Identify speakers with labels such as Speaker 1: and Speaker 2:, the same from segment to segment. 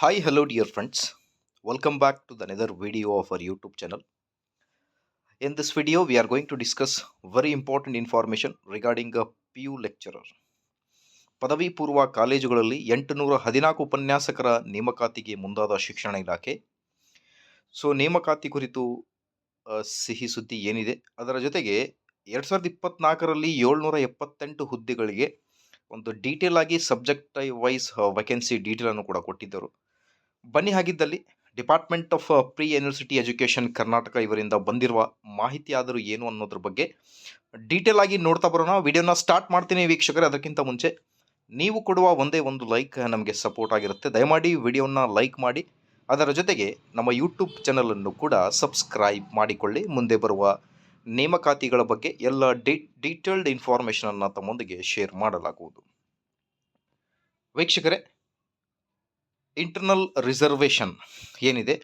Speaker 1: Hi hello dear friends welcome back to the another video of our YouTube channel in this video we are going to discuss very important information regarding a P U lecturer ಪದವಿ ಪೂರ್ವ ಕಾಲೇಜುಗಳಲ್ಲಿ ಎಂಟುನೂರ ಹದಿನಾಲ್ಕು ಉಪನ್ಯಾಸಕರ ನೇಮಕಾತಿಗೆ ಮುಂದಾದ ಶಿಕ್ಷಣ ಇಲಾಖೆ. ಸೊ ನೇಮಕಾತಿ ಕುರಿತು ಸಿಹಿ ಸುದ್ದಿ ಏನಿದೆ? ಅದರ ಜೊತೆಗೆ ಎರಡು ಸಾವಿರದ ಇಪ್ಪತ್ತ್ನಾಲ್ಕರಲ್ಲಿ ಏಳ್ನೂರ ಎಪ್ಪತ್ತೆಂಟು ಹುದ್ದೆಗಳಿಗೆ ಒಂದು ಡೀಟೇಲ್ ಆಗಿ ಸಬ್ಜೆಕ್ಟ್ ವೈಸ್ ವೇಕೆನ್ಸಿ ಡೀಟೇಲನ್ನು ಕೂಡ ಕೊಟ್ಟಿದ್ದರು. ಬನ್ನಿ ಹಾಗಿದ್ದಲ್ಲಿ department of pre university education Karnataka ಇವರಿಂದ ಬಂದಿರುವ ಮಾಹಿತಿ ಆದರೂ ಏನು ಅನ್ನೋದ್ರ ಬಗ್ಗೆ ಡೀಟೇಲ್ ಆಗಿ ನೋಡ್ತಾ ಬರೋಣ. ವಿಡಿಯೋನ ಸ್ಟಾರ್ಟ್ ಮಾಡ್ತೀನಿ ವೀಕ್ಷಕರೇ. ಅದಕ್ಕಿಂತ ಮುಂಚೆ ನೀವು ಕೊಡುವ ಒಂದೇ ಒಂದು ಲೈಕ್ ನಮಗೆ ಸಪೋರ್ಟ್ ಆಗಿರುತ್ತೆ. ದಯಮಾಡಿ ವಿಡಿಯೋನ ಲೈಕ್ ಮಾಡಿ. ಅದರ ಜೊತೆಗೆ ನಮ್ಮ ಯೂಟ್ಯೂಬ್ ಚಾನಲನ್ನು ಕೂಡ ಸಬ್ಸ್ಕ್ರೈಬ್ ಮಾಡಿಕೊಳ್ಳಿ. ಮುಂದೆ ಬರುವ ನೇಮಕಾತಿಗಳ ಬಗ್ಗೆ ಎಲ್ಲ ಡಿ ಡೀಟೇಲ್ಡ್ ಇನ್ಫಾರ್ಮೇಷನನ್ನು ತಮ್ಮೊಂದಿಗೆ ಶೇರ್ ಮಾಡಲಾಗುವುದು. ವೀಕ್ಷಕರೇ ಇಂಟರ್ನಲ್ ರಿಸರ್ವೇಷನ್ ಏನಿದೆ?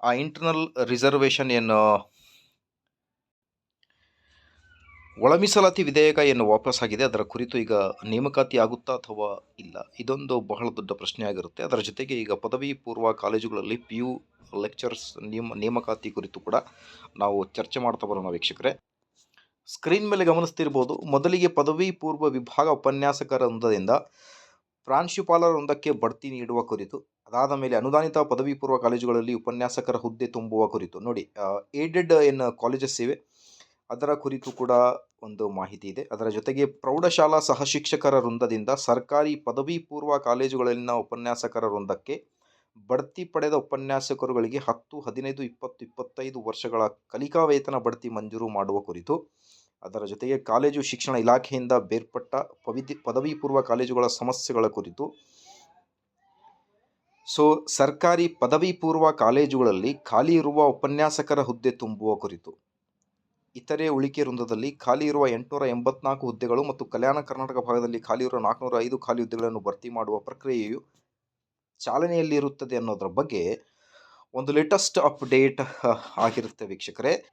Speaker 1: ಆ ಇಂಟರ್ನಲ್ ರಿಸರ್ವೇಷನ್ ಏನು ಒಳಮೀಸಲಾತಿ ವಿಧೇಯಕ ಏನು ವಾಪಸ್ಸಾಗಿದೆ ಅದರ ಕುರಿತು ಈಗ ನೇಮಕಾತಿ ಆಗುತ್ತಾ ಅಥವಾ ಇಲ್ಲ? ಇದೊಂದು ಬಹಳ ದೊಡ್ಡ ಪ್ರಶ್ನೆ ಆಗಿರುತ್ತೆ. ಅದರ ಜೊತೆಗೆ ಈಗ ಪದವಿ ಪೂರ್ವ ಕಾಲೇಜುಗಳಲ್ಲಿ ಪಿ ಯು ಲೆಕ್ಚರ್ಸ್ ನೇಮ ನೇಮಕಾತಿ ಕುರಿತು ಕೂಡ ನಾವು ಚರ್ಚೆ ಮಾಡ್ತಾ ಬರೋಣ ವೀಕ್ಷಕರೇ. ಸ್ಕ್ರೀನ್ ಮೇಲೆ ಗಮನಿಸ್ತಿರ್ಬೋದು, ಮೊದಲಿಗೆ ಪದವಿ ಪೂರ್ವ ವಿಭಾಗ ಉಪನ್ಯಾಸಕರ ವೃಂದದಿಂದ ಪ್ರಾಂಶುಪಾಲರ ವೃಂದಕ್ಕೆ ಬಡ್ತಿ ನೀಡುವ ಕುರಿತು, ಅದಾದ ಮೇಲೆ ಅನುದಾನಿತ ಪದವಿ ಪೂರ್ವ ಕಾಲೇಜುಗಳಲ್ಲಿ ಉಪನ್ಯಾಸಕರ ಹುದ್ದೆ ತುಂಬುವ ಕುರಿತು. ನೋಡಿ ಏಡೆಡ್ ಏನು ಕಾಲೇಜಸ್ ಇವೆ. ಅದರ ಕುರಿತು ಕೂಡ ಒಂದು ಮಾಹಿತಿ ಇದೆ. ಅದರ ಜೊತೆಗೆ ಪ್ರೌಢಶಾಲಾ ಸಹ ಶಿಕ್ಷಕರ ವೃಂದದಿಂದ ಸರ್ಕಾರಿ ಪದವಿ ಪೂರ್ವ ಕಾಲೇಜುಗಳಲ್ಲಿನ ಉಪನ್ಯಾಸಕರ ವೃಂದಕ್ಕೆ ಬಡ್ತಿ ಪಡೆದ ಉಪನ್ಯಾಸಕರುಗಳಿಗೆ ಹತ್ತು, ಹದಿನೈದು, ಇಪ್ಪತ್ತು, ಇಪ್ಪತ್ತೈದು ವರ್ಷಗಳ ಕಲಿಕಾ ವೇತನ ಬಡ್ತಿ ಮಂಜೂರು ಮಾಡುವ ಕುರಿತು ಅದರ ಜೊತೆಗೆ ಕಾಲೇಜು ಶಿಕ್ಷಣ ಇಲಾಖೆಯಿಂದ ಬೇರ್ಪಟ್ಟ ಪವಿತಿ ಪದವಿ ಪೂರ್ವ ಕಾಲೇಜುಗಳ ಸಮಸ್ಯೆಗಳ ಕುರಿತು. ಸೊ, ಸರ್ಕಾರಿ ಪದವಿ ಪೂರ್ವ ಕಾಲೇಜುಗಳಲ್ಲಿ ಖಾಲಿ ಇರುವ ಉಪನ್ಯಾಸಕರ ಹುದ್ದೆ ತುಂಬುವ ಕುರಿತು. ಇತರೆ ಉಳಿಕೆ ವೃಂದದಲ್ಲಿ ಖಾಲಿ ಇರುವ ಎಂಟುನೂರ ಎಂಬತ್ನಾಲ್ಕು ಹುದ್ದೆಗಳು ಮತ್ತು ಕಲ್ಯಾಣ ಕರ್ನಾಟಕ ಭಾಗದಲ್ಲಿ ಖಾಲಿ ಇರುವ ನಾಲ್ಕುನೂರ ಐದು ಖಾಲಿ ಹುದ್ದೆಗಳನ್ನು ಭರ್ತಿ ಮಾಡುವ ಪ್ರಕ್ರಿಯೆಯು ಚಾಲನೆಯಲ್ಲಿರುತ್ತದೆ ಅನ್ನೋದರ ಬಗ್ಗೆ ಒಂದು ಲೇಟೆಸ್ಟ್ ಅಪ್ಡೇಟ್ ಆಗಿರುತ್ತೆ ವೀಕ್ಷಕರೇ.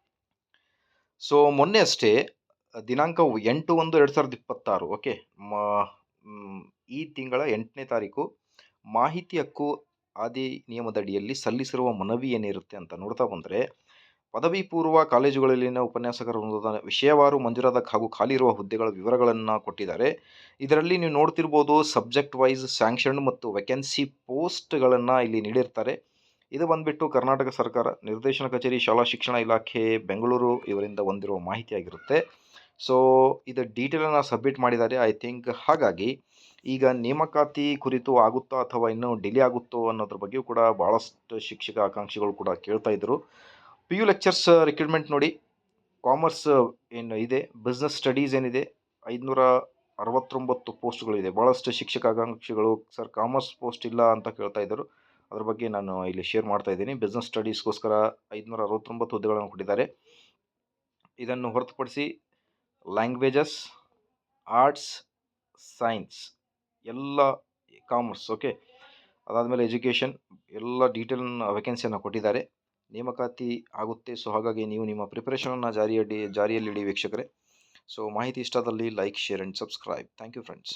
Speaker 1: ಸೊ, ಮೊನ್ನೆ ಅಷ್ಟೇ ದಿನಾಂಕ ಎಂಟು ಒಂದು ಎರಡು ಸಾವಿರದ ಇಪ್ಪತ್ತಾರು. ಓಕೆ. ಈ ತಿಂಗಳ ಎಂಟನೇ ತಾರೀಕು ಮಾಹಿತಿ ಹಕ್ಕು ಆದಿ ನಿಯಮದಡಿಯಲ್ಲಿ ಸಲ್ಲಿಸಿರುವ ಮನವಿ ಏನಿರುತ್ತೆ ಅಂತ ನೋಡ್ತಾ ಬಂದರೆ ಪದವಿ ಪೂರ್ವ ಕಾಲೇಜುಗಳಲ್ಲಿನ ಉಪನ್ಯಾಸಕರ ವೃಂದದ ವಿಷಯವಾರು ಮಂಜೂರಾದ ಹಾಗೂ ಖಾಲಿ ಇರುವ ಹುದ್ದೆಗಳ ವಿವರಗಳನ್ನು ಕೊಟ್ಟಿದ್ದಾರೆ. ಇದರಲ್ಲಿ ನೀವು ನೋಡ್ತಿರ್ಬೋದು, ಸಬ್ಜೆಕ್ಟ್ ವೈಸ್ ಸ್ಯಾಂಕ್ಷನ್ ಮತ್ತು ವೆಕೆನ್ಸಿ ಪೋಸ್ಟ್ಗಳನ್ನು ಇಲ್ಲಿ ನೀಡಿರ್ತಾರೆ. ಇದು ಬಂದ್ಬಿಟ್ಟು ಕರ್ನಾಟಕ ಸರ್ಕಾರ ನಿರ್ದೇಶನ ಕಚೇರಿ, ಶಾಲಾ ಶಿಕ್ಷಣ ಇಲಾಖೆ, ಬೆಂಗಳೂರು ಇವರಿಂದ ಹೊಂದಿರುವ ಮಾಹಿತಿಯಾಗಿರುತ್ತೆ. ಸೊ ಇದು ಡೀಟೇಲನ್ನು ಸಬ್ಮಿಟ್ ಮಾಡಿದ್ದಾರೆ. ಐ ಥಿಂಕ್ ಹಾಗಾಗಿ ಈಗ ನೇಮಕಾತಿ ಕುರಿತು ಆಗುತ್ತಾ ಅಥವಾ ಇನ್ನೂ ಡಿಲೇ ಆಗುತ್ತೋ ಅನ್ನೋದ್ರ ಬಗ್ಗೆಯೂ ಕೂಡ ಭಾಳಷ್ಟು ಶಿಕ್ಷಕ ಆಕಾಂಕ್ಷಿಗಳು ಕೂಡ ಕೇಳ್ತಾ ಇದ್ದರು ಪಿ ಯು ಲೆಕ್ಚರ್ಸ್ ರಿಕ್ರೂಟ್ಮೆಂಟ್ ನೋಡಿ ಕಾಮರ್ಸ್ ಏನು ಇದೆ ಬಿಸ್ನೆಸ್ ಸ್ಟಡೀಸ್ ಏನಿದೆ, ಐದುನೂರ ಅರವತ್ತೊಂಬತ್ತು ಪೋಸ್ಟ್ಗಳಿದೆ ಭಾಳಷ್ಟು ಶಿಕ್ಷಕ ಆಕಾಂಕ್ಷಿಗಳು ಸರ್ ಕಾಮರ್ಸ್ ಪೋಸ್ಟ್ ಇಲ್ಲ ಅಂತ ಕೇಳ್ತಾ ಇದ್ದರು ಅದ್ರ ಬಗ್ಗೆ ನಾನು ಇಲ್ಲಿ ಶೇರ್ ಮಾಡ್ತಾ ಇದ್ದೀನಿ. ಬಿಸ್ನೆಸ್ ಸ್ಟಡೀಸ್ಗೋಸ್ಕರ ಐದುನೂರ ಅರವತ್ತೊಂಬತ್ತು ಹುದ್ದೆಗಳನ್ನು ಕೊಟ್ಟಿದ್ದಾರೆ. ಇದನ್ನು ಹೊರತುಪಡಿಸಿ ಲ್ಯಾಂಗ್ವೇಜಸ್ ಆರ್ಟ್ಸ್ ಸೈನ್ಸ್ ಎಲ್ಲ ಕಾಮರ್ಸ್ ಓಕೆ ಅದಾದಮೇಲೆ ಎಜುಕೇಷನ್ ಎಲ್ಲ ಡೀಟೇಲ್ ವೇಕೆನ್ಸಿಯನ್ನು ಕೊಟ್ಟಿದ್ದಾರೆ. ನೇಮಕಾತಿ ಆಗುತ್ತೆ. ಸೊ ಹಾಗಾಗಿ ನೀವು ನಿಮ್ಮ ಪ್ರಿಪರೇಷನನ್ನು ಜಾರಿಯಡಿ, ಜಾರಿಯಲ್ಲಿಡಿ ವೀಕ್ಷಕರೇ. ಸೊ ಮಾಹಿತಿ ಇಷ್ಟದಲ್ಲಿ like share and subscribe thank you friends